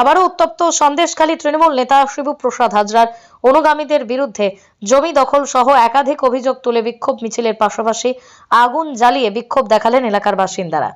আবারও উত্তপ্ত সন্দেশখালী তৃণমূল নেতা শিবপ্রসাদ হাজরার অনুগামীদের বিরুদ্ধে জমি দখল সহ একাধিক অভিযোগ তুলে বিক্ষোভ মিছিলের পাশাপাশি আগুন জ্বালিয়ে বিক্ষোভ দেখালেন এলাকার বাসিন্দারা।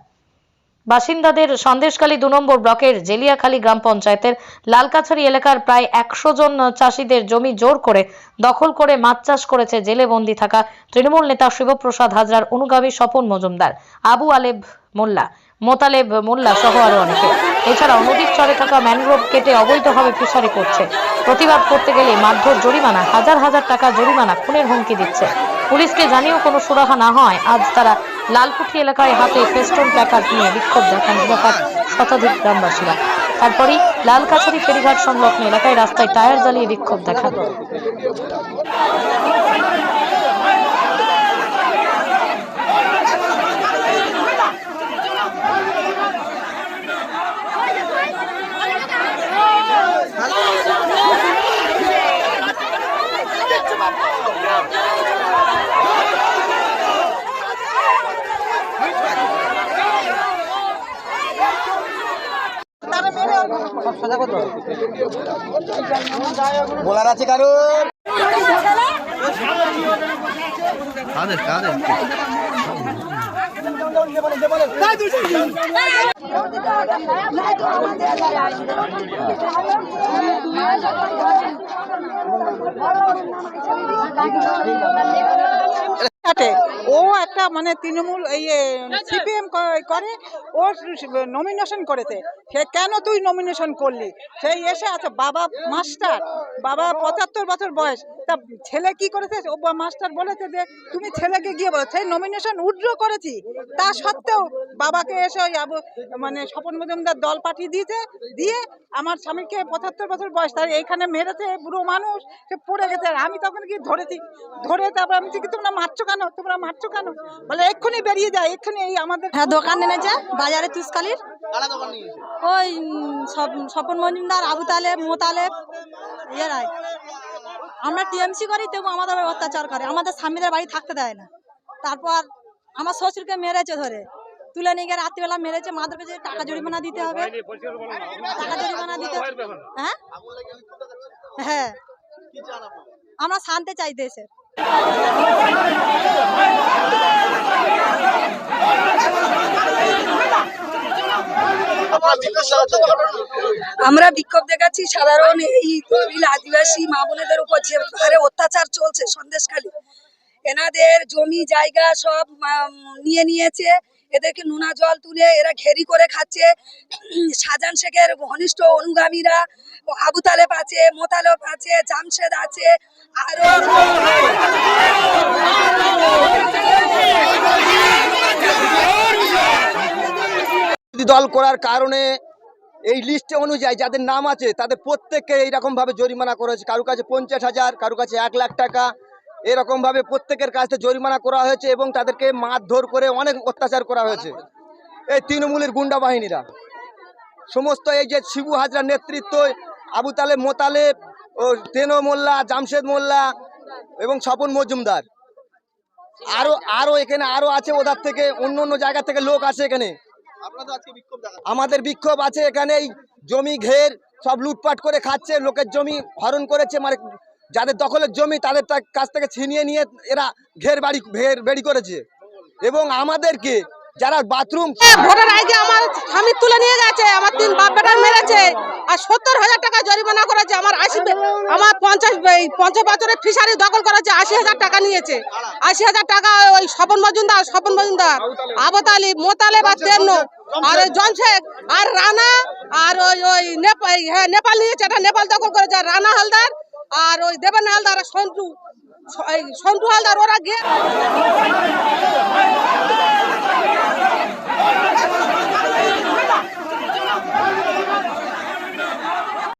বাসিন্দাদের সন্দেশখালী দু নম্বর ব্লকের জেলিয়াখালী গ্রাম পঞ্চায়েতের লালকাছড়ি এলাকার প্রায় একশো জন চাষিদের জমি জোর করে দখল করে মাছ চাষ করেছে জেলে বন্দি থাকা তৃণমূল নেতা শিবপ্রসাদ হাজরার অনুগামী স্বপন মজুমদার, আবু আলেব মোল্লা, মোতালেব মোল্লা সহ আরও অনেকে। এছাড়াও নদীর চরে থাকা ম্যানগ্রোভ কেটে অবৈধভাবে ফিশারি করছে। প্রতিবাদ করতে গেলে মারধর জরিমানা, হাজার হাজার টাকা জরিমানা, খুনের হুমকি দিচ্ছে। পুলিশকে জানিয়েও কোনো সুরাহা না হয় আজ তারা লালকুঠি এলাকায় হাতে ফেস্টন প্ল্যাকার্ড নিয়ে বিক্ষোভ দেখান এলাকার শতাধিক গ্রামবাসীরা। তারপরই লালকাছারি ফেরিঘাট সংলগ্ন এলাকায় রাস্তায় টায়ার জ্বালিয়ে বিক্ষোভ দেখান। বলার আছে কারোর কাদের কাদের? ও একটা মানে তৃণমূল এই সিপিএম করে, ও নমিনেশন করেছে। সে কেন তুই নমিনেশন করলি? সেই এসে আছে, বাবা মাস্টার বাবা পঁচাত্তর বছর বয়স। তা ছেলে কি করেছে? ও মাস্টার বলেছে যে, তুমি ছেলেকে গিয়ে বলো। সেই নমিনেশন উইথড্র করেছি। তা সত্ত্বেও বাবাকে এসে ওই আবু- মানে স্বপন মজুমদার দল পাঠিয়ে দিয়েছে। দিয়ে আমার স্বামীকে পঁচাত্তর বছর বয়স, তার এইখানে মেরেছে বুড়ো মানুষ, সে পড়ে গেছে। আর আমি তখন কি ধরেছি। ধরে তারপর আমি কি তোমরা মারছো কেন? তোমরা মারছো কেন? বলে এক্ষুনি বেরিয়ে যায় এক্ষুনি এই আমাদের হ্যাঁ দোকান এনেছে বাজারে তুসকালির। ওই স্বপন মজুমদার আবু তালেব মোতালেব এরাই আমরা টিএমসি করি তবু আমাদের অত্যাচার করে। আমাদের স্বামীদের বাড়ি থাকতে দেয় না। তারপর আমার শ্বশুরকে মেরেছে ধরে। তুলে নিয়ে গিয়ে রাত্রিবেলা মেরেছে মাদের কাছে টাকা জরিমানা দিতে হবে। টাকা জরিমানা দিতে হ্যাঁ? হ্যাঁ। আমরা শান্তি চাই দেশের। আমরা বিক্ষোভ দেখাচ্ছি সাধারণ এই দলিল আদিবাসী মা বোনেদের উপর যে হারে অত্যাচার চলছে সন্দেশখালী। এনাদের জমি জায়গা সব নিয়ে নিয়েছে। এদেরকে নোনা জল তুলে এরা ঘেরি করে খাচ্ছে। শাহজাহান শেখের ঘনিষ্ঠ অনুগামীরা আবু তালেব আছে, মোতালেব আছে, জামশেদ আছে, আরও দল করার কারণে এই লিস্টে অনুযায়ী যাদের নাম আছে, তাদের প্রত্যেককে এইরকম ভাবে জরিমানা করেছে কারও কাছে পঞ্চাশ হাজার, কারও কাছে এক লাখ টাকা এরকম ভাবে প্রত্যেকের কাছ জরিমানা করা হয়েছে এবং তাদেরকে মারধর করে অনেক অত্যাচার করা হয়েছে। এই তৃণমূলের গুন্ডা বাহিনীরা। সমস্ত এই যে শিবু হাজরার নেতৃত্ব আবু তালেব মোতালেব ও তেনো মোল্লা জামশেদ মোল্লা এবং স্বপন মজুমদার। আরও আরও এখানে আরও আছে ওদের থেকে অন্য অন্য জায়গা থেকে লোক আছে এখানে। আমাদের বিক্ষোভ আছে এখানে এই জমি ঘের সব লুটপাট করে খাচ্ছে লোকের জমি হরণ করেছে মানে যাদের দখলের জমি তাদের কাছ থেকে ছিনিয়ে নিয়ে এরা ঘের বাড়ি, ঘের বেড়ি করেছে। এবং আমাদেরকে যারা বাথরুম ভোটার আইডি আমার স্বামী তুলে নিয়ে গেছে, আমার তিন বাপ বেটার মেরেছে, আর সত্তর হাজার টাকা জরিমানা করেছে, আমার আশি আমার পঞ্চাশ পঞ্চাশ বছরের ফিশারি দখল করেছে, আশি হাজার টাকা নিয়েছে। আশি হাজার টাকা ওই স্বপন মজুমদার স্বপন মজুমদার আবতালি মোতালে বা তেন্ন আর ওই জনশেখ আর রানা, আর ওই ওই নেপাল হ্যাঁ নেপাল নিয়েছে, এটা নেপাল দখল করেছে রানা হালদার আর ওই দেবেন হালদার সন্তু সন্তু হালদার ওরা গিয়ে